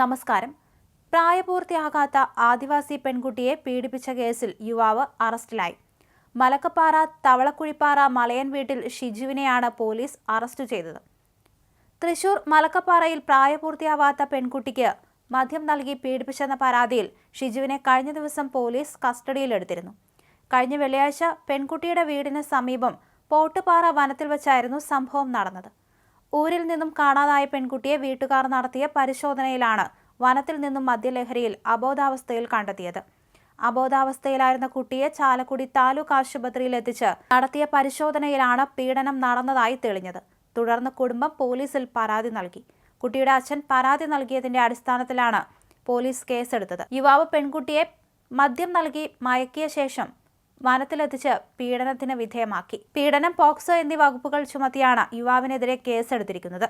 നമസ്കാരം. പ്രായപൂർത്തിയാകാത്ത ആദിവാസി പെൺകുട്ടിയെ പീഡിപ്പിച്ച കേസിൽ യുവാവ് അറസ്റ്റിലായി. മലക്കപ്പാറ തവളക്കുഴിപ്പാറ മലയൻ വീട്ടിൽ ഷിജുവിനെയാണ് പോലീസ് അറസ്റ്റ് ചെയ്തത്. തൃശൂർ മലക്കപ്പാറയിൽ പ്രായപൂർത്തിയാവാത്ത പെൺകുട്ടിക്ക് മദ്യം നൽകി പീഡിപ്പിച്ചെന്ന പരാതിയിൽ ഷിജുവിനെ കഴിഞ്ഞ ദിവസം പോലീസ് കസ്റ്റഡിയിലെടുത്തിരുന്നു. കഴിഞ്ഞ വെള്ളിയാഴ്ച പെൺകുട്ടിയുടെ വീടിന് സമീപം പോട്ടുപാറ വനത്തിൽ വെച്ചായിരുന്നു സംഭവം നടന്നത്. ഊരിൽ നിന്നും കാണാതായ പെൺകുട്ടിയെ വീട്ടുകാർ നടത്തിയ പരിശോധനയിലാണ് വനത്തിൽ നിന്നും മദ്യലഹരിയിൽ അബോധാവസ്ഥയിൽ കണ്ടെത്തിയത്. അബോധാവസ്ഥയിലായിരുന്ന കുട്ടിയെ ചാലക്കുടി താലൂക്ക് ആശുപത്രിയിൽ എത്തിച്ച് നടത്തിയ പരിശോധനയിലാണ് പീഡനം നടന്നതായി തെളിഞ്ഞത്. തുടർന്ന് കുടുംബം പോലീസിൽ പരാതി നൽകി. കുട്ടിയുടെ അച്ഛൻ പരാതി നൽകിയതിന്റെ അടിസ്ഥാനത്തിലാണ് പോലീസ് കേസെടുത്തത്. യുവാവ് പെൺകുട്ടിയെ മദ്യം നൽകി മയക്കിയ ശേഷം വനത്തിലെത്തിച്ച് പീഡനത്തിന് വിധേയമാക്കി. പീഡനം പോക്സോ എന്നീ വകുപ്പുകൾ ചുമത്തിയാണ് യുവാവിനെതിരെ കേസെടുത്തിരിക്കുന്നത്.